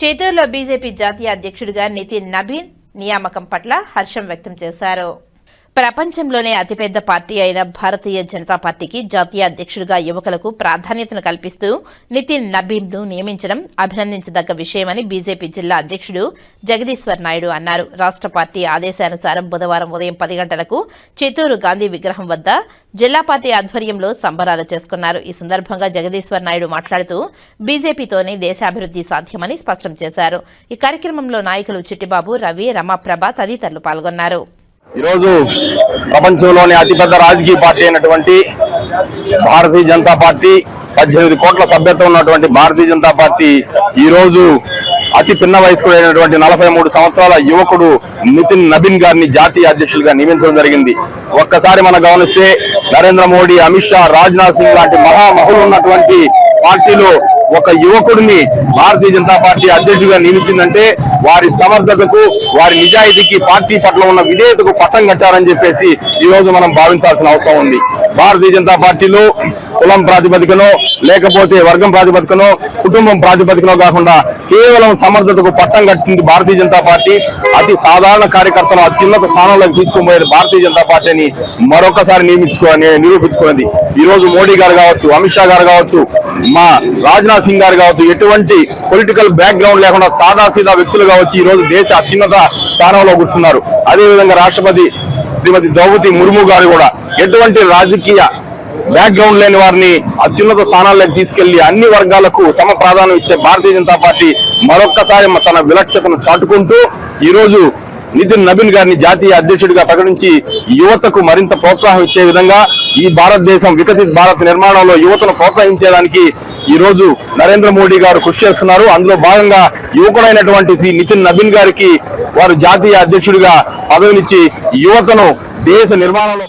చేతూరులో BJP జాతీయ అధ్యక్షుడిగా నితిన్ నబీన్ నియామకం పట్ల హర్షం వ్యక్తం చేశారు. ప్రపంచంలోనే అతిపెద్ద పార్టీ అయిన భారతీయ జనతా పార్టీకి జాతీయ అధ్యక్షుడిగా యువకులకు ప్రాధాన్యతను కల్పిస్తూ నితిన్ నబీన్ను నియమించడం అభినందించదగ్గ విషయమని బీజేపీ జిల్లా అధ్యక్షుడు జగదీశ్వర్ నాయుడు అన్నారు. రాష్ట్ర పార్టీ ఆదేశానుసారం బుధవారం ఉదయం పది గంటలకు చిత్తూరు గాంధీ విగ్రహం వద్ద జిల్లా పార్టీ ఆధ్వర్యంలో సంబరాలు చేసుకున్నారు. ఈ సందర్భంగా జగదీశ్వర్ నాయుడు మాట్లాడుతూ బీజేపీతోనే దేశాభివృద్ధి సాధ్యమని స్పష్టం చేశారు. ఈ కార్యక్రమంలో నాయకులు చిట్టిబాబు రవి రమాప్రభ తదితరులు పాల్గొన్నారు. ఈరోజు ప్రపంచంలోని అతిపెద్ద రాజకీయ పార్టీ అయినటువంటి భారతీయ జనతా పార్టీ పద్దెనిమిది కోట్ల సభ్యత్వం ఉన్నటువంటి భారతీయ జనతా పార్టీ ఈరోజు అతి పిన్న వయస్కుడైనటువంటి నలభై మూడు సంవత్సరాల యువకుడు నితిన్ నబీన్ గారిని జాతీయ అధ్యక్షులుగా నియమించడం జరిగింది. ఒక్కసారి మనం గమనిస్తే నరేంద్ర మోడీ అమిత్ షా రాజ్నాథ్ సింగ్ లాంటి మహామహులు ఉన్నటువంటి పార్టీలో ఒక యువకుడిని భారతీయ జనతా పార్టీ అధ్యక్షుడిగా నియమించిందంటే వారి సమర్థతకు వారి నిజాయితీకి పార్టీ పట్ల ఉన్న విధేయతకు పట్టం కట్టారని చెప్పేసి ఈ రోజు మనం భావించాల్సిన అవసరం ఉంది. భారతీయ జనతా పార్టీలో కులం ప్రాతిపదికనో లేకపోతే వర్గం ప్రాతిపదికనో కుటుంబం ప్రాతిపదికనో కాకుండా కేవలం సమర్థతకు పట్టం కట్టింది భారతీయ జనతా పార్టీ. అతి సాధారణ కార్యకర్తను అత్యున్నత స్థానంలోకి తీసుకుపోయేది భారతీయ జనతా పార్టీని మరొకసారి నియమించుకొని నిరూపించుకున్నది. ఈ రోజు మోడీ గారు కావచ్చు అమిత్ షా గారు కావచ్చు మా రాజ్నాథ్ సింగ్ గారు కావచ్చు ఎటువంటి పొలిటికల్ బ్యాక్గ్రౌండ్ లేకుండా సాదాసీదా వ్యక్తులు కావచ్చు ఈ రోజు దేశ అత్యున్నత స్థానంలో కూర్చున్నారు. అదేవిధంగా రాష్ట్రపతి శ్రీమతి ద్రౌపది ముర్ము గారు కూడా ఎటువంటి రాజకీయ బ్యాక్గ్రౌండ్ లేని వారిని అత్యున్నత స్థానాల్లోకి తీసుకెళ్ళి అన్ని వర్గాలకు సమ ప్రాధాన్యం ఇచ్చే భారతీయ జనతా పార్టీ మరొక్కసారి తన విలక్షతను చాటుకుంటూ ఈ రోజు నితిన్ నబీన్ గారిని జాతీయ అధ్యక్షుడిగా ప్రకటించి యువతకు మరింత ప్రోత్సాహం ఇచ్చే విధంగా ఈ భారతదేశం వికసిత్ భారత్ నిర్మాణంలో యువతను ప్రోత్సహించేదానికి ఈ రోజు నరేంద్ర మోడీ గారు కృషి చేస్తున్నారు. అందులో భాగంగా యువకుడైనటువంటి శ్రీ నితిన్ నబీన్ గారికి వారు జాతీయ అధ్యక్షుడిగా పదవినిచ్చి యువతను దేశ నిర్మాణంలో